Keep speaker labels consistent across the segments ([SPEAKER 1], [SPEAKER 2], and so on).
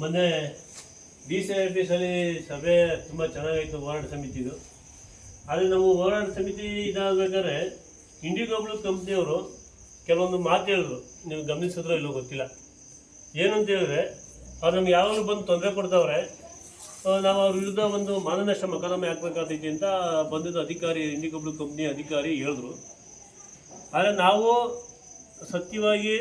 [SPEAKER 1] ಮೊನ್ನೆ D C R P ಸಲ್ಲಿ ಸಭೆ ತುಂಬ ಚೆನ್ನಾಗಾಯಿತು ಹೋರಾಟ ಸಮಿತಿದು. ಆದರೆ ನಾವು ಹೋರಾಟ ಸಮಿತಿ ಇದಾಗಬೇಕಾದ್ರೆ ಇಂಡಿಗೋಬ್ಲು ಕಂಪ್ನಿಯವರು ಕೆಲವೊಂದು ಮಾತು ಹೇಳಿದ್ರು. ನೀವು ಗಮನಿಸಿದ್ರೋ ಇಲ್ಲೋ ಗೊತ್ತಿಲ್ಲ. ಏನಂತ ಹೇಳಿದ್ರೆ, ಅವ್ರು ನಮ್ಗೆ ಯಾವಾಗಲೂ ಬಂದು ತೊಂದರೆ ಕೊಡ್ತಾವ್ರೆ. ನಾವು ಅವ್ರ ವಿರುದ್ಧ ಒಂದು ಮಾನನಷ್ಟ ಮೊಕದ್ದಮೆ ಹಾಕ್ಬೇಕಾಗ್ತೈತಿ ಅಂತ ಬಂದಿದ್ದ ಅಧಿಕಾರಿ ಇಂಡಿಗೋಬ್ಲು ಕಂಪ್ನಿ ಅಧಿಕಾರಿ ಹೇಳಿದ್ರು. ಆದರೆ ನಾವು ಸತ್ಯವಾಗಿ,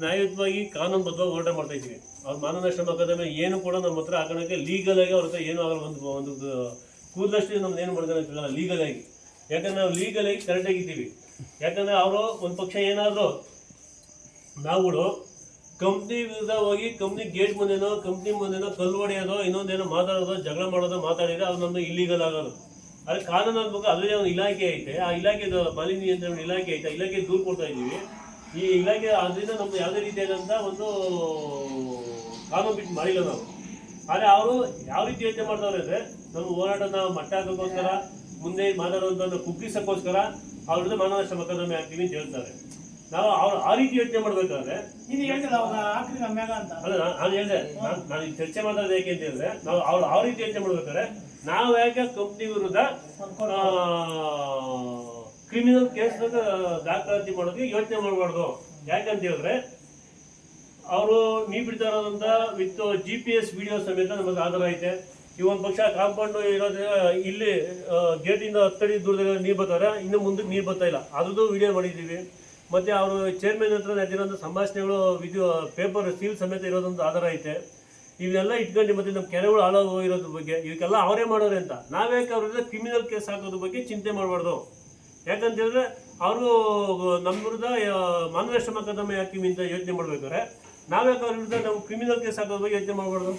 [SPEAKER 1] ನ್ಯಾಯಯುತವಾಗಿ ಕಾನೂನುಬದ್ಧವಾಗಿ ಹೋರಾಟ ಮಾಡ್ತಾ ಇದ್ದೀವಿ. ಅವ್ರ ಮಾನನಷ್ಟ ಮೊಕದ್ದಮೆ ಏನು ಕೂಡ ನಮ್ಮ ಹತ್ರ ಹಾಕೋಣಕ್ಕೆ ಲೀಗಲ್ ಆಗಿ ಅವ್ರ ಹತ್ರ ಏನು ಆಗಲ್ಲ. ಒಂದು ಒಂದು ಕೂದಲಷ್ಟು ನಮ್ದು ಏನು ಮಾಡ್ತಾರೆ ಅಂತ ಲೀಗಲ್ ಆಗಿ. ಯಾಕಂದ್ರೆ ನಾವು ಲೀಗಲ್ ಆಗಿ ಕರೆಕ್ಟ್ ಆಗಿದ್ದೀವಿ ಯಾಕಂದ್ರೆ ಅವರು ಒಂದು ಪಕ್ಷ ಏನಾದರೂ ನಾವುಗಳು ಕಂಪ್ನಿ ವಿರುದ್ಧ ಹೋಗಿ ಕಂಪ್ನಿ ಗೇಟ್ ಮುಂದೆನೋ ಕಂಪ್ನಿ ಮುಂದೆನೋ ಕಲ್ಲು ಹೊಡೆಯೋದೋ ಇನ್ನೊಂದೇನೋ ಮಾತಾಡೋದು, ಜಗಳ ಮಾಡೋದೋ ಮಾತಾಡಿದ್ರೆ ಅದು ನಮ್ದು ಇಲ್ಲೀಗಲ್ ಆಗೋದು. ಆದರೆ ಕಾನೂನು ಅನ್ಬೇಕು, ಅದರಲ್ಲಿ ಒಂದು ಇಲಾಖೆ ಐತೆ. ಆ ಇಲಾಖೆದು ಮಾಲಿನ್ಯ ನಿಯಂತ್ರಣ ಇಲಾಖೆ ಐತೆ. ಇಲಾಖೆ ದೂರು ಕೊಡ್ತಾ ಇದ್ದೀವಿ. ಈ ಇಲಾಖೆ ಅದರಿಂದ ನಮ್ದು ಯಾವುದೇ ರೀತಿಯಾದಂಥ ಒಂದು ಕಾನೂನು ಬಿಟ್ಟು ಮಾಡಿಲ್ಲ ನಾವು. ಆದರೆ ಅವರು ಯಾವ ರೀತಿ ಯೋಚನೆ ಮಾಡ್ತಾರೆ ಅಂದರೆ ನಮ್ಮ ಹೋರಾಟನ ಮಟ್ಟ ಹಾಕೋಕ್ಕೋಸ್ಕರ ಮುಂದೆ ಮಾತಾಡೋದನ್ನು ಕುಗ್ಗಿಸೋಕ್ಕೋಸ್ಕರ ಅವ್ರದ್ದು ಮಾನವ ಮೊಕದ್ದಮೆ ಹಾಕ್ತೀವಿ ಅಂತ ಹೇಳ್ತಾರೆ. ನಾವು ಅವ್ರು ಆ ರೀತಿ ಯೋಚನೆ ಮಾಡ್ಬೇಕಾದ್ರೆ ಅಲ್ಲ ನಾನು ಹೇಳಿದೆ ನಾನು ಈಗ ಚರ್ಚೆ ಮಾಡೋದು ಯಾಕೆ ಅಂತ ಹೇಳಿದ್ರೆ ನಾವು ಅವ್ರು ಆ ರೀತಿ ಯೋಚನೆ ಮಾಡ್ಬೇಕಾದ್ರೆ ನಾವು ಯಾಕೆ ಕಂಪ್ನಿ ವಿರುದ್ಧ ಕ್ರಿಮಿನಲ್ ಕೇಸ್ ದಾಖಲಾತಿ ಮಾಡೋದಕ್ಕೆ ಯೋಚನೆ ಮಾಡಬಾರ್ದು. ಯಾಕಂತ ಹೇಳಿದ್ರೆ ಅವರು ನೀ ಬಿಡ್ತಾ ಇರೋದಂತ with G P S video ಸಮೇತ ನಮಗೆ ಆಧಾರ ಐತೆ. ಈ ಒಂದು ಪಕ್ಷ ಕಾಂಪೌಂಡ್ ಇರೋದ್ರೆ ಇಲ್ಲಿ ಗೇಟಿಂದ ಹತ್ತಡಿ ದೂರದಲ್ಲಿ ನೀರು ಬರ್ತಾರೆ, ಇನ್ನು ಮುಂದಕ್ಕೆ ನೀರು ಬರ್ತಾ ಇಲ್ಲ. ಅದ್ರದ್ದು ವಿಡಿಯೋ ಮಾಡಿದ್ದೀವಿ. ಮತ್ತೆ ಅವರು ಚೇರ್ಮನ್ ಹತ್ರ ನಡೆದಿರೋಂಥ ಸಂಭಾಷಣೆಗಳು ವಿಡಿಯೋ ಪೇಪರ್ ಸೀಲ್ ಸಮೇತ ಇರೋದೊಂದು ಆಧಾರ ಐತೆ. ಇವೆಲ್ಲ ಇಟ್ಕೊಂಡು ಮತ್ತೆ ನಮ್ಮ ಕೆರೆಗಳು ಹಾಳಾಗಿ ಹೋಗಿರೋದ್ರ ಬಗ್ಗೆ, ಇವಕ್ಕೆಲ್ಲ ಅವರೇ ಮಾಡೋರೆ ಅಂತ. ನಾವ್ಯಾಕೆ ಅವ್ರಿಂದ ಕ್ರಿಮಿನಲ್ ಕೇಸ್ ಹಾಕೋದ್ರ ಬಗ್ಗೆ ಚಿಂತೆ ಮಾಡಬಾರ್ದು. ಯಾಕಂತೇಳಿದ್ರೆ ಅವರು ನಮ್ಮ ವಿರುದ್ಧ ಮಾನವೇಶ್ವರ ಮೊಕದ್ದಮೆ ಅಂತ ಯೋಚನೆ ಮಾಡ್ಬೇಕಾದ್ರೆ ನಾವ್ಯಾಕೆ ಅವ್ರ ವಿರುದ್ಧ ನಾವು ಕ್ರಿಮಿನಲ್ ಕೇಸ್ ಹಾಕೋದ್ರ ಬಗ್ಗೆ ಯೋಚನೆ ಮಾಡಬಾರ್ದು.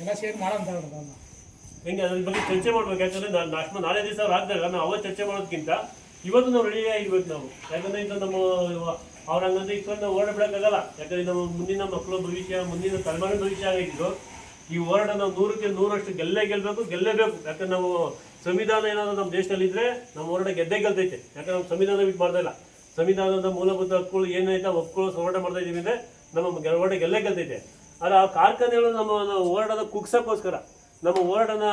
[SPEAKER 2] ಎಲ್ಲ ಸೇರಿ ಹೇಳ್ಬೇಕು ಅವ್ನ.
[SPEAKER 1] ಹೆಂಗೆ ಅದ್ರ ಬಗ್ಗೆ ಚರ್ಚೆ ಮಾಡ್ಬೇಕು. ಯಾಕಂದ್ರೆ ನಾನು ಅಷ್ಟು ನಾಳೆ ದಿವಸ ಅವ್ರು ಹಾಕಿದಾಗ ನಾವು ಅವತ್ತು ಚರ್ಚೆ ಮಾಡೋದಕ್ಕಿಂತ ಇವತ್ತು ನಾವು ರೆಡಿ ಆಗಿರ್ಬೇಕು ನಾವು. ಯಾಕಂದ್ರೆ ಇದು ನಮ್ಮ ಅವ್ರ ಹಂಗಂದ್ರೆ ಇಟ್ಕೊಂಡು ನಾವು ಓಡ ಬಿಡೋಕ್ಕಾಗಲ್ಲ. ಯಾಕಂದ್ರೆ ನಮ್ಮ ಮುಂದಿನ ಮಕ್ಕಳ ಭವಿಷ್ಯ ಮುಂದಿನ ತಲೆಮಾರಿನ ಭವಿಷ್ಯ ಆಗಿದ್ದು ಈ ಹೋರಾಟ ನಾವು ನೂರಕ್ಕೆ ನೂರಷ್ಟು ಗೆಲ್ಲೇ ಗೆಲ್ಲಬೇಕು ಗೆಲ್ಲೇಬೇಕು. ಯಾಕಂದ್ರೆ ನಾವು ಸಂವಿಧಾನ ಏನಾದ್ರೂ ನಮ್ಮ ದೇಶದಲ್ಲಿ ಇದ್ರೆ ನಮ್ಮ ಹೋರಾಟ ಗೆದ್ದೇ ಗೆಲ್ತೈತೆ. ಯಾಕಂದ್ರೆ ನಾವು ಸಂವಿಧಾನ ಬಿಟ್ಟು ಮಾಡ್ತಾ ಇಲ್ಲ. ಸಂವಿಧಾನದ ಮೂಲಭೂತ ಹಕ್ಕುಗಳು ಏನೈತೆ ಒಪ್ಕೊಳ್ಳೋ ಹೋರಾಟ ಮಾಡ್ತಾ ಇದ್ದೀವಿ ಅಂದ್ರೆ ನಮ್ಮ ಗೆ- ಹೋರಾಟ ಗೆಲ್ಲೇ ಗೆಲ್ತೈತೆ. ಆದ್ರೆ ಆ ಕಾರ್ಖಾನೆಗಳು ನಮ್ಮ ಹೋರಾಟದ ಕುಗ್ಸೋಕ್ಕೋಸ್ಕರ, ನಮ್ಮ ಹೋರಾಟನ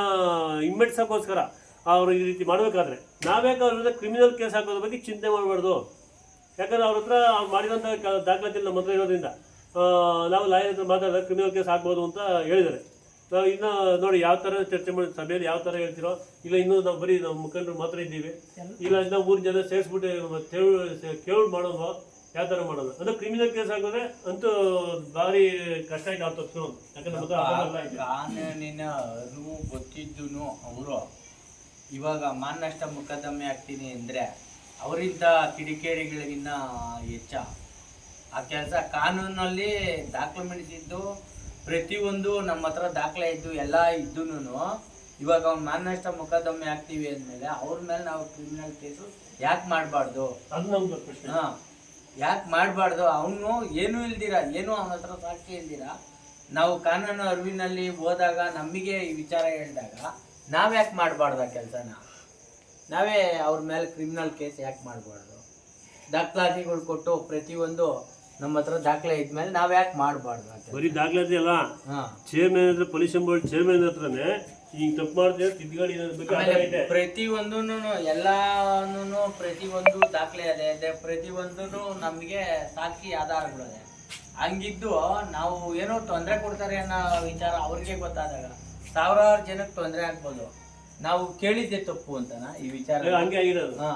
[SPEAKER 1] ಹಿಮ್ಮೆಟ್ಸೋಕ್ಕೋಸ್ಕರ ಅವರು ಈ ರೀತಿ ಮಾಡಬೇಕಾದ್ರೆ. ನಾವ್ಯಾಕೆ ಅವ್ರ ವಿರುದ್ಧ ಕ್ರಿಮಿನಲ್ ಕೇಸ್ ಹಾಕೋದ್ರ ಬಗ್ಗೆ ಚಿಂತೆ ಮಾಡಬಾರ್ದು. ಯಾಕಂದ್ರೆ ಅವ್ರ ಹತ್ರ ಅವ್ರು ಮಾಡಿರೋಂಥ ದಾಖಲಾತಿ ನಮ್ಮ ಹತ್ರ ಇರೋದ್ರಿಂದ ನಾವು ಲಾಯರ್ ಹತ್ರ ಮಾತಾಡಿದ್ರೆ ಕ್ರಿಮಿನಲ್ ಕೇಸ್ ಹಾಕ್ಬೋದು ಅಂತ ಹೇಳಿದ್ದಾರೆ. ನಾವು ಇನ್ನು ನೋಡಿ ಯಾವ ಥರ ಚರ್ಚೆ ಮಾಡಿ, ಸಭೆಯಲ್ಲಿ ಯಾವ ಥರ ಹೇಳ್ತಿರೋ, ಇಲ್ಲ ಇನ್ನೂ ನಾವು ಬರೀ ನಾವು ಮುಖಂಡರು ಮಾತ್ರ ಇದ್ದೀವಿ. ಇಲ್ಲ, ಇನ್ನೂ ಮೂರು ಜನ ಸೇರಿಸ್ಬಿಟ್ಟು ತೇಳು ಕೇಳು ಮಾಡೋದು ಯಾವ ಥರ ಮಾಡೋದು. ಅಂದ್ರೆ ಕ್ರಿಮಿನಲ್ ಕೇಸ್ ಹಾಕಿದ್ರೆ ಅಂತೂ ಭಾರಿ ಕಷ್ಟ ಆಯ್ತು ಅವ್ರು ತಕ್ಷಣ ಯಾಕಂದ್ರೆ.
[SPEAKER 3] ಕಾನೂನಿನ ಅರಿವು ಗೊತ್ತಿದ್ದು ಅವರು. ಇವಾಗ ಮಾನನಷ್ಟ ಮೊಕದ್ದಮೆ ಆಗ್ತೀನಿ ಅಂದರೆ ಅವರಿಂದ ಕಿಡಿಕೇಡಿಗಳಿಗಿನ್ನ ಹೆಚ್ಚ ಆ ಕೆಲಸ ಕಾನೂನಲ್ಲಿ ಡಾಕ್ಯುಮೆಂಟ್ಸ್ ಇದ್ದು ಪ್ರತಿಯೊಂದು ನಮ್ಮ ಹತ್ರ ದಾಖಲೆ ಇದ್ದು ಎಲ್ಲ ಇದ್ದೂ ಇವಾಗ ಅವ್ನು ಮಾನಷ್ಟ ಮೊಕದ್ದಮೆ ಆಗ್ತೀವಿ ಅಂದಮೇಲೆ ಅವ್ರ ಮೇಲೆ ನಾವು ಕ್ರಿಮಿನಲ್ ಕೇಸು ಯಾಕೆ ಮಾಡಬಾರ್ದು?
[SPEAKER 1] ಅದು ನಮ್ಗೆ ಪ್ರಶ್ನೆ.
[SPEAKER 3] ಹಾ. ಯಾಕೆ ಮಾಡಬಾರ್ದು? ಅವನು ಏನೂ ಇಲ್ದಿರ ಏನೂ ಅವನ ಹತ್ರ ಸಾಕ್ಷಿ ಇಲ್ದಿರ? ನಾವು ಕಾನೂನು ಅರಿವಿನಲ್ಲಿ ಹೋದಾಗ ನಮಗೆ ಈ ವಿಚಾರ ಹೇಳಿದಾಗ ನಾವು ಯಾಕೆ ಮಾಡಬಾರ್ದು ಆ ಕೆಲಸನ? ನಾವೇ ಅವ್ರ ಮೇಲೆ ಕ್ರಿಮಿನಲ್ ಕೇಸ್ ಯಾಕೆ ಮಾಡಬಾರ್ದು? ದಾಖಲಾತಿಗಳು ಕೊಟ್ಟು ಪ್ರತಿಯೊಂದು ನಮ್ಮ ಹತ್ರ ದಾಖಲೆ ಇದ್ಮೇಲೆ ನಾವು ಯಾಕೆ ಮಾಡಬಾರ್ದು
[SPEAKER 1] ಬರೀ ದಾಖಲಾತಿ ಅಲ್ಲ.
[SPEAKER 3] ಹಾ.
[SPEAKER 1] ಚೇರ್ಮನ್ ಹತ್ರ ಪೊಲೀಸ್ ಚೇರ್ಮನ್ ಹತ್ರನೇ ಈಗ ತಪ್ಪು ಮಾಡ್ತೀವಿ ಪ್ರತಿ ಒಂದು
[SPEAKER 3] ಆಮೇಲೆ
[SPEAKER 1] ಐತೆ
[SPEAKER 3] ಪ್ರತಿಯೊಂದೂ ಎಲ್ಲಾನು ಪ್ರತಿಯೊಂದು ದಾಖಲೆ ಇದೆ ಅದೇ ಪ್ರತಿಯೊಂದೂ ನಮಗೆ ಸಾಕ್ಷಿ ಆಧಾರಗಳಿದೆ ಹಂಗಿದ್ದು ನಾವು ಏನೋ ತೊಂದರೆ ಕೊಡ್ತಾರೆ ಅನ್ನೋ ವಿಚಾರ ಅವ್ರಿಗೆ ಗೊತ್ತಾದಾಗ ಸಾವಿರಾರು ಜನಕ್ಕೆ ತೊಂದರೆ ಆಗ್ಬೋದು. ನಾವು ಕೇಳಿದ್ದೆ ತಪ್ಪು ಅಂತನ ಈ ವಿಚಾರ?
[SPEAKER 1] ಹಂಗೆ ಆಗಿರೋದು.
[SPEAKER 3] ಹಾ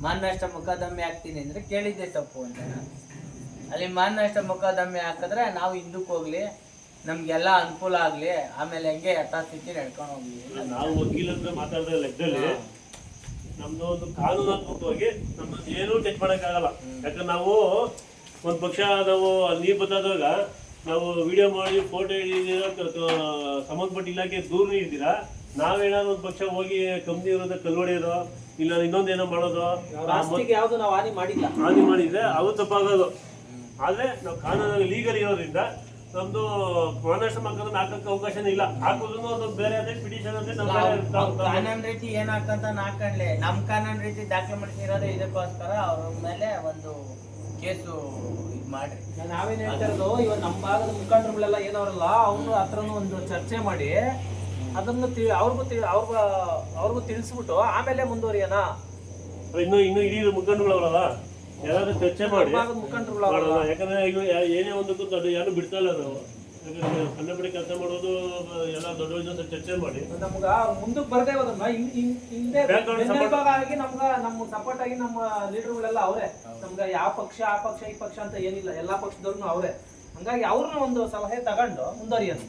[SPEAKER 3] ಮಾನನಷ್ಟ ಮೊಕದ್ದಮೆ ಹಾಕ್ತೀನಿ ಅಂದ್ರೆ ಕೇಳಿದ್ದೆ ತಪ್ಪು ಅಂತನ. ಅಲ್ಲಿ ಮಾನನಷ್ಟ ಮೊಕದ್ದಮೆ ಹಾಕಿದ್ರೆ ನಾವು ಹಿಂದಕ್ಕೆ ಹೋಗ್ಲಿ ನಮ್ಗೆಲ್ಲ ಅನುಕೂಲ ಆಗ್ಲಿ ಆಮೇಲೆ ಹೆಂಗೆ ಯಥಾಸ್ಥಿತಿ ನಡ್ಕೊಂಡು ಹೋಗ್ಲಿ.
[SPEAKER 1] ನಾವು ವಕೀಲ ಹತ್ರ ಮಾತಾಡಿದ ಲೆಕ್ಕದಲ್ಲಿ ನಮ್ದು ಒಂದು ಕಾನೂನಾತ್ಮಕವಾಗಿ ನಮ್ಮ ಏನು ಟಚ್ ಮಾಡೋಕ್ಕಾಗಲ್ಲ. ಯಾಕಂದ್ರೆ ನಾವು ಒಂದು ಪಕ್ಷ ನಾವು ಅಲ್ಲಿ ನೀರು ಬತ್ತಾದಾಗ ನಾವು ವಿಡಿಯೋ ಮಾಡಿ ಫೋಟೋ ಹಿಡಿದಿರೋ ಸಂಬಂಧಪಟ್ಟ ಇಲಾಖೆ ದೂರ ಇದ್ದೀರಾ? ನಾವೇನಾದ್ರು ಒಂದು ಪಕ್ಷ ಹೋಗಿ ಕಂಪ್ನಿ ಇರೋದ ಕಲ್ವಡಿಯೋದು ಇಲ್ಲ ಇನ್ನೊಂದೇನೋ ಮಾಡೋದು
[SPEAKER 4] ಅವ್ರ ಆಸ್ತಿಗೆ ಯಾವ್ದು ನಾವು ಹಾನಿ ಮಾಡಿಲ್ಲ.
[SPEAKER 1] ಹಾನಿ ಮಾಡಿದ್ರೆ ಅವು ತಪ್ಪಾಗೋದು. ಆದ್ರೆ ನಾವು ಕಾನೂನು ಲೀಗಲ್ ಇರೋದ್ರಿಂದ ನಮ್ದು ಮಾನಷ್ಟ ಮಕ್ಕಳನ್ನ ಹಾಕಕ್ಕೆ ಅವಕಾಶ ಇಲ್ಲ. ಹಾಕೋದು ಅದು ಬೇರೆ ಅದೇ ಪಿಟಿಷನ್ ನಾವು ತಾವು-
[SPEAKER 3] ಕಾನೂನ್ ರೀತಿ ಏನಾಗ್ತಂತ ಹಾಕಂತ ಹಾಕೊಂಡ್ಲೆ ನಮ್ ಕಾನೂನ್ ರೀತಿ ದಾಖಲೆ ಮಾಡಿಸಿರೋದೇ ಇದಕ್ಕೋಸ್ಕರ ಅವ್ರ ಮೇಲೆ ಒಂದು
[SPEAKER 5] ಕೇಸು ಇದು ಮಾಡ್ರಿ.
[SPEAKER 4] ನಾವೇನ್ ಹೇಳ್ತಾ ಇರೋದು ಇವಾಗ ನಮ್ಮ ಭಾಗದ ಮುಖಂಡರುಗಳೆಲ್ಲ ಏನವರಲ್ಲ ಅವ್ರು ಹತ್ರನೂ ಒಂದು ಚರ್ಚೆ ಮಾಡಿ ಅದನ್ನು ತಿ ಅವ್ರಿಗೂ ತಿ ಅವ್ರಿಗೂ ಅವ್ರಿಗೂ ತಿಳಿಸ್ಬಿಟ್ಟು ಆಮೇಲೆ ಮುಂದುವರಿಯೋಣ.
[SPEAKER 1] ಇನ್ನು ಇನ್ನು ಇಡೀ ಮುಖಂಡಗಳವರಲ್ಲ ಯಾರಾದ್ರೂ ಚರ್ಚೆ ಮಾಡಿ. ಮಾಡೋಣ ಯಾಕಂದ್ರೆ ಈಗ ಏನೇ ಒಂದಕ್ಕೂ ದೊಡ್ಡ ಯಾರು ಬಿಡ್ತಾ ಇಲ್ಲ ನಾವು. ಯಾಕಂದ್ರೆ ಸಣ್ಣ ಬಿಡಿ ಕೆಲಸ ಮಾಡೋದು ಎಲ್ಲ ದೊಡ್ಡ ಜೊತೆ ಚರ್ಚೆ ಮಾಡಿ.
[SPEAKER 4] ನಮ್ಗ ಮುಂದಕ್ಕೆ ಬರ್ದೇ ಹೋದನ್ನ ಹಿಂ- ಹಿಂ- ಹಿಂದೆ
[SPEAKER 1] Background
[SPEAKER 4] ನಮ್ಗ ನಮ್ಮ ಸಪೋರ್ಟ್ ಆಗಿ ನಮ್ಮ ಲೀಡರ್ಗಳೆಲ್ಲ ಅವರೇ. ನಮ್ಗ ಯಾವ ಪಕ್ಷ ಆ ಪಕ್ಷ ಈ ಪಕ್ಷ ಅಂತ ಏನಿಲ್ಲ. ಎಲ್ಲಾ ಪಕ್ಷದವ್ರು ಅವರೇ. ಹಂಗಾಗಿ ಅವ್ರನ್ನ ಒಂದು ಸಲಹೆ ತಗೊಂಡು ಮುಂದುವರಿಯೋಣ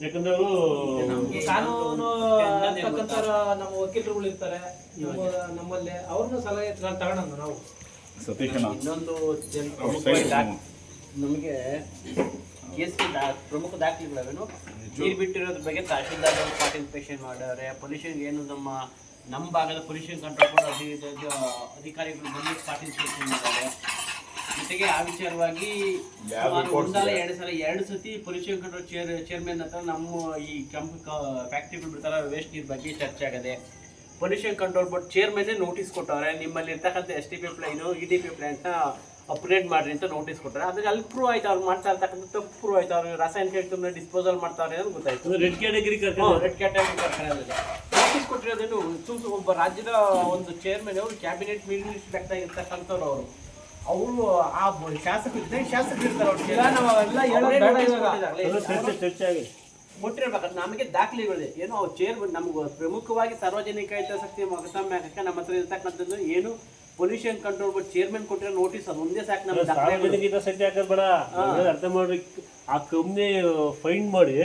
[SPEAKER 1] ಯಾಕಂದ್ರೆ ಅವರು
[SPEAKER 4] ಕಾನೂನು ಅಂತಕ್ಕಂಥ ನಮ್ಮ ವಕೀಲರುಗಳು ಇರ್ತಾರೆ ನಮ್ಮ ನಮ್ಮಲ್ಲಿ ಅವ್ರನ್ನ ಸಲಹೆ ತರ ತಗೊಳೋಣ ನಾವು.
[SPEAKER 5] ಇನ್ನೊಂದು ಜನ ನಮಗೆ ಕೇಸ್ಗೆ ದಾ ಪ್ರಮುಖ ದಾಖಲೆಗಳೇನು ನೀರು ಬಿಟ್ಟಿರೋದ್ರ ಬಗ್ಗೆ ತಹಶೀಲ್ದಾರ್ ಪಾರ್ಟಿಸಿಪೇಷನ್ ಮಾಡವ್ರೆ ಪೊಲ್ಯೂಷನ್ ಏನು ನಮ್ಮ ನಮ್ಮ ಭಾಗದ ಪೊಲ್ಯೂಷನ್ ಕಂಟ್ರೋಲ್ ಅಧಿಕಾರಿಗಳು ಬಂದು ಪಾರ್ಟಿಸಿಪೇಷನ್ ಮಾಡಿದ್ದಾರೆ. ಜೊತೆಗೆ ಆ ವಿಚಾರವಾಗಿ
[SPEAKER 6] ಒಂದು
[SPEAKER 5] ಸುಮಾರು ಒಂದಲ್ಲ ಎರಡು ಸಲ ಎರಡು ಸತಿ ಪೊಲ್ಯೂಷನ್ ಕಂಟ್ರೋಲ್ ಚೇರ್ ಚೇರ್ಮನ್ ಹತ್ರ ನಮ್ಮ ಈ ಕೆಂಪು ಫ್ಯಾಕ್ಟ್ರಿಗಳು ಬಿಡ್ತಾರ ವೇಸ್ಟ್ ನೀರ್ ಬಗ್ಗೆ ಚರ್ಚೆ ಆಗದೆ. ಪೊಲ್ಯೂಷನ್ ಕಂಟ್ರೋಲ್ ಬೋರ್ಡ್ ಚೇರ್ಮನ್ನೇ ನೋಟಿಸ್ ಕೊಟ್ಟವ್ರೆ ನಿಮ್ಮಲ್ಲಿ ಇರ್ತಕ್ಕಂಥ S T P plain E D P ಪ್ಲಾಂಟ್ನ ಅಪ್ಗ್ರೇಡ್ ಮಾಡ್ರಿ ಅಂತ ನೋಟಿಸ್ ಕೊಟ್ಟರೆ ಅದ್ರಲ್ಲಿ ಅಲ್ಲಿ ಪ್ರೂವ್ ಆಯ್ತು ಅವ್ರು ಮಾಡ್ತಾ ಇರ್ತಕ್ಕಂಥ ತಪ್ಪು ಪ್ರೂವ್ ಆಯ್ತು ಅವ್ರು ರಾಸಾಯನಿಕ ಡಿಸ್ಪೋಸಲ್ ಮಾಡ್ತಾವ್ರೆ ಅಂತ ಗೊತ್ತಾಯ್ತು.
[SPEAKER 1] ರೆಡ್ ಕ್ಯಾಟಗರಿ ಕರ್ಕೊಂಡು
[SPEAKER 5] ರೆಡ್ ಕ್ಯಾಟಗರಿ ಕಾರ್ಖಾನೆಯಲ್ಲಿ ನೋಟಿಸ್ ಕೊಟ್ಟಿರೋದೇನು ಸುಮ್ ಒಬ್ಬ ರಾಜ್ಯದ ಒಂದು ಚೇರ್ಮನ್ ಅವರು ಕ್ಯಾಬಿನೆಟ್ ಮಿನಿಸ್ಟರ್ ಇರ್ತಕ್ಕಂಥವ್ರು ಅವರು. ಅವರು ಆ ಶಾಸಕ ಶಾಸಕರು ಇದ್ರೆ ಶಾಸಕರು ಇರ್ತಾರೆ ಅವ್ರು.
[SPEAKER 4] ಇಲ್ಲ, ನಾವು ಅವೆಲ್ಲ ಹೇಳೋದು ಬೇಡ ಇವಾಗ.
[SPEAKER 1] ಚರ್ಚೆ ಚರ್ಚೆ ಆಗಿದೆ.
[SPEAKER 5] ಕೊಟ್ಟಿರ್ಬೇಕಾದ್ರೆ ನಮಗೆ ದಾಖಲೆಗಳಿದೆ. ಏನು ಅವ್ರು ಚೇರ್ ನಮ್ಗೆ ಪ್ರಮುಖವಾಗಿ ಸಾರ್ವಜನಿಕ ಹಿತಾಸಕ್ತಿ ಮೊಕದ್ದಮೆ ಹಾಕಕ್ಕೆ ನಮ್ಮ ಹತ್ರ ಇರ್ತಕ್ಕಂಥದ್ದು ಏನು ಪೊಲ್ಯೂಷನ್ ಕಂಟ್ರೋಲ್ ಬೋರ್ಡ್ ಚೇರ್ಮನ್ ಕೊಟ್ಟಿರೋ ನೋಟಿಸ್ ಅದು ಒಂದೇ ಸಾಕು ನಮ್ಮ ದಾಖಲೆಗಳು.
[SPEAKER 1] ಸಾರ್ವಜನಿಕ ಹಿತಾಸಕ್ತಿ ಹಾಕೋದ್ ಬೇಡ. ಅರ್ಥ ಮಾಡ್ರಿ ಆ ಕಂಪ್ನಿ ಫೈನ್ ಮಾಡಿ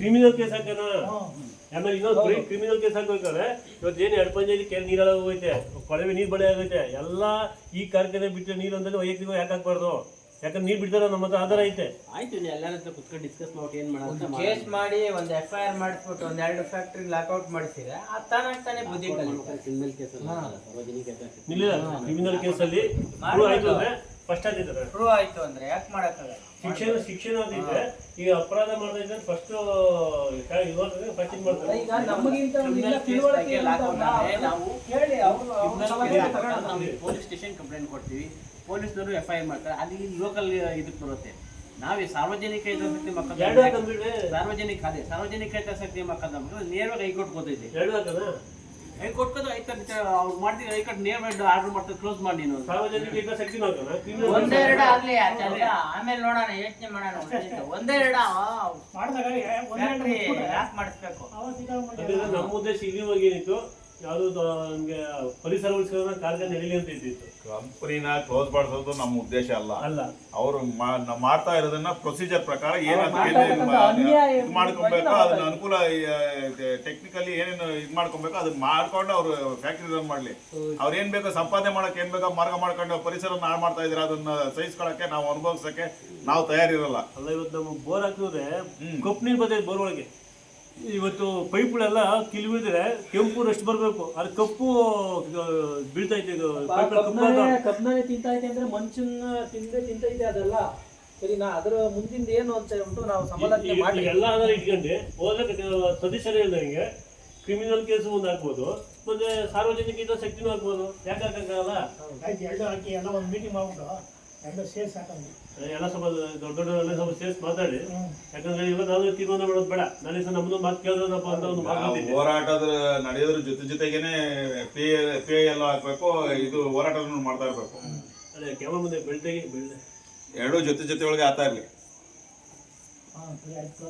[SPEAKER 1] ಕ್ರಿಮಿನಲ್ ಕೇಸ್ ಹಾಕೋಣ ಆಮೇಲೆ ಇನ್ನೊಂದು ಬರೀ ಕ್ರಿಮಿನಲ್ ಕೇಸ್ ಹಾಕೋಬೇಕಾದ್ರೆ ಇವತ್ತು ಏನು ಎರಡು ಪಂಚಾಯತಿ ಕೆಲ ನೀರೆಲ್ಲ ಹೋಗೈತೆ ಕೊಳವೆ ನೀರು ಬಳೆ ಆಗೈತೆ ಎಲ್ಲ ಈ ಕಾರ್ಖಾನೆ ಬಿಟ್ಟರೆ ನೀರು ಅಂದ್ರೆ ವೈಯಕ್ತಿಕ ಯಾಕೆ ಹಾಕ್ಬಾರ್ದು? ಯಾಕಂದ್ರೆ ನೀರು ಬಿಡ್ತಾರ ನಮ್ಮ ಹತ್ರ ಆಧಾರ ಐತೆ.
[SPEAKER 5] ಆಯ್ತು ನೀವು ಎಲ್ಲರ ಹತ್ರ ಕುತ್ಕೊಂಡು ಡಿಸ್ಕಸ್ ಮಾಡಿ ಏನ್ ಮಾಡೋದು
[SPEAKER 3] ಕೇಸ್ ಮಾಡಿ ಒಂದು ಎಫ್ ಐ ಆರ್ ಮಾಡಿಸ್ಬಿಟ್ಟು ಒಂದ್ ಎರಡು ಫ್ಯಾಕ್ಟ್ರಿ ಲಾಕ್ಔಟ್ ಮಾಡಿಸಿದ್ರೆ ಆ ತಾನಾಗ್ ತಾನೇ ಬುದ್ಧಿ.
[SPEAKER 5] ಕ್ರಿಮಿನಲ್ ಕೇಸ್ ಸಾರ್ವಜನಿಕ ಹಿತಾಸಕ್ತಿ
[SPEAKER 1] ಇಲ್ಲ ಕ್ರಿಮಿನಲ್ ಕೇಸಲ್ಲಿ ಆಯ್ತು ಅಂದ್ರೆ ಫಸ್ಟ್ ಆದಿದ್ರೆ
[SPEAKER 3] ಪ್ರೂವ್ ಆಯ್ತು ಅಂದ್ರೆ ಯಾಕೆ ಮಾಡಕ್ಕಾಗಲ್ಲ?
[SPEAKER 1] ಶಿಕ್ಷಣ ಶಿಕ್ಷಣ ಅದಿದ್ರೆ ಈಗ ಅಪರಾಧ ಮಾಡ್ತಾ ಇದ್ರೆ ಫಸ್ಟ್ ಫಸ್ಟ್ ಇದು ಮಾಡ್ತಾರೆ
[SPEAKER 4] ಈಗ ನಮಗಿಂತ ತಿಳುವಳಿಕೆ
[SPEAKER 5] ನಾವು
[SPEAKER 4] ಕೇಳಿ ಅವ್ರು
[SPEAKER 5] ಪೊಲೀಸ್ ಸ್ಟೇಷನ್ ಕಂಪ್ಲೇಂಟ್ ಕೊಡ್ತೀವಿ ಪೊಲೀಸ್ನವರು ಎಫ್ ಐ ಆರ್ ಮಾಡ್ತಾರೆ ಅಲ್ಲಿ ಲೋಕಲ್ ಇದಕ್ಕೆ ಬರುತ್ತೆ. ನಾವೇ ಸಾರ್ವಜನಿಕ ಹಿತಾಸಕ್ತಿ
[SPEAKER 1] ಮಕ್ಕಳ
[SPEAKER 5] ಸಾರ್ವಜನಿಕ ಅದೇ ಸಾರ್ವಜನಿಕ ಹಿತಾಸಕ್ತಿ ಮಕ್ಕಳ ನೇರವಾಗಿ ಹೈಕೋರ್ಟ್ ಹೋದೈತೆ
[SPEAKER 1] ಹಾಕದ
[SPEAKER 5] ಹೈಕೋರ್ಟ್ ಹೈಕೋರ್ಟ್ ಅವ್ರು ಮಾಡ್ತೀವಿ ನೇಮ್ ನೇರವಾಗಿ ಆರ್ಡರ್ ಮಾಡ್ತಾರೆ ಕ್ಲೋಸ್ ಮಾಡಿ ನೀನು. ಅಂತ.
[SPEAKER 1] ಸಾರ್ವಜನಿಕ ಕ್ರಿಮಿನಲ್
[SPEAKER 3] ಒಂದೆರಡು ಆಗ್ಲಿ ಅದೆಲ್ಲ ಆಮೇಲೆ ನೋಡೋಣ ಯೋಚನೆ ಮಾಡೋಣ. ಒಂದೆರಡು
[SPEAKER 7] ಮಾಡಿದಾಗ
[SPEAKER 3] ಮಾಡಿಸ್ಬೇಕು.
[SPEAKER 1] ನಮ್ಮ ಉದ್ದೇಶ ಇಲ್ಲಿವರೆಗೆ ಏನಿತ್ತು? ಯಾವುದು ನಮ್ಗೆ ಪರಿಸರ ಉಳಿಸೋದನ್ನ ಕಾರ್ಯ ನಡೀಲಿ ಅಂತ ಇದ್ದಿತ್ತು.
[SPEAKER 6] ಕಂಪನಿನ ಕ್ಲೋಸ್ ಮಾಡಿಸೋದು ನಮ್ಮ ಉದ್ದೇಶ ಅಲ್ಲ.
[SPEAKER 1] ಅಲ್ಲ.
[SPEAKER 6] ಅವರು ಮಾಡ್ತಾ ಇರೋದನ್ನ ಪ್ರೊಸೀಜರ್ ಪ್ರಕಾರ ಏನು
[SPEAKER 4] ಅವ್ರು ಮಾಡ್ತಾ
[SPEAKER 6] ಇದು ಮಾಡ್ಕೊಬೇಕು? ಅದನ್ನ ಅನುಕೂಲ ಟೆಕ್ನಿಕಲಿ ಏನೇನು ಇದು ಮಾಡ್ಕೊಬೇಕು? ಅದನ್ನ ಮಾಡ್ಕೊಂಡು ಅವರು ಫ್ಯಾಕ್ಟ್ರಿ ರನ್ ಮಾಡ್ಲಿ. ಅವ್ರು ಏನ್ ಬೇಕೋ ಸಂಪಾದನೆ ಮಾಡಕ್ ಏನ್ ಬೇಕೋ ಮಾರ್ಗ ಮಾಡ್ಕೊಂಡು ಪರಿಸರ ಹಾಳು ಮಾಡ್ತಾ ಇದ್ರೆ ಅದನ್ನ ಸಹಿಸ್ಕೊಳಕ್ಕೆ ನಾವು ಅನುಭವಿಸಕ್ಕೆ ನಾವು ತಯಾರಿರಲ್ಲ.
[SPEAKER 1] ಅಲ್ಲ ಇವತ್ತು ನಮ್ಮ ಬೋರ್ ಹಾಕಿದ್ರೆ. ಕಪ್ಪು ನೀರು ಬರ್ತೈತೆ ಬೋರ್ ಒಳಗೆ ಇವತ್ತು ಪೈಪ್ಗಳೆಲ್ಲ ಕಿಲ್ವಿದ್ರೆ ಕೆಂಪು ರಷ್ಟು ಬರಬೇಕು. ಅದು ಕಪ್ಪು ಬೀಳ್ತಾ ಇದೆ
[SPEAKER 4] ಇದು
[SPEAKER 1] ಆಗ್ತಾವ.
[SPEAKER 4] ಕಬ್ನಾನೆ ತಿಂತೈತೆ ಅಂದ್ರೆ ಮನುಷ್ಯನ ತಿಂದೆ ತಿಂತೈತೆ ಅದೆಲ್ಲ. ಸರಿನಾ ಅದರ ಮುಂದಿಂದ ಏನು ಅಂತ ಹೇಳ್ಬಿಟ್ಟು ನಾವು
[SPEAKER 1] ಸಮಾಧಾನ
[SPEAKER 4] ಮಾಡಿ
[SPEAKER 1] ಎಲ್ಲ ಆಧಾರ ಇಟ್ಕೊಂಡು. ಹೋದ್ರೆ ಸದಸ್ಯರು ಹೇಳ್ದಂಗೆ ಕ್ರಿಮಿನಲ್ ಕೇಸ್ ಒಂದು ಹಾಕ್ಬೋದು. ಮತ್ತೆ ಸಾರ್ವಜನಿಕ ಹಿತಾಸಕ್ತಿನೂ ಹಾಕ್ಬೋದು. ಯಾಕೆ ಹಾಕಲ್ಲ
[SPEAKER 7] ಆಯ್ತು ಎರಡು ಹಾಕಿ ಎಲ್ಲ ಒಂದು ಮೀಟಿಂಗ್ ಮಾಡ್ಬಿಟ್ಟು.
[SPEAKER 1] ಎಲ್ಲ ಸ್ವಲ್ಪ ದೊಡ್ಡ ದೊಡ್ಡ ಎಲ್ಲ ಸ್ವಲ್ಪ ಸೇರಿಸಿ ಮಾತಾಡಿ. ಯಾಕಂದ್ರೆ ಇವತ್ತು ನಾವು ತೀರ್ಮಾನ ಮಾಡೋದು ಬೇಡ. ನಾಳೆ ಸಹ ನಮ್ಮದು ಮಾತು ಕೇಳಿದ್ರಪ್ಪ ಅಂತ ಒಂದು ಮಾತು
[SPEAKER 6] ಹೋರಾಟದ ನಡೆಯೋದ್ರ ಜೊತೆ ಜೊತೆಗೇನೆ ಪೇ ಪೇ ಎಲ್ಲ ಹಾಕ್ಬೇಕು ಇದು ಹೋರಾಟ ಮಾಡ್ತಾ ಇರ್ಬೇಕು.
[SPEAKER 1] ಅದೇ ಕ್ಯಾಮರಾ ಮುಂದೆ ಬೆಳ್ತೆಗೆ ಬೆಳ್ಳೆ
[SPEAKER 6] ಎರಡೂ ಜೊತೆ ಜೊತೆ ಒಳಗೆ ಆತ ಇರ್ಲಿ.
[SPEAKER 7] ಹಾಂ ಸರಿ ಆಯ್ತು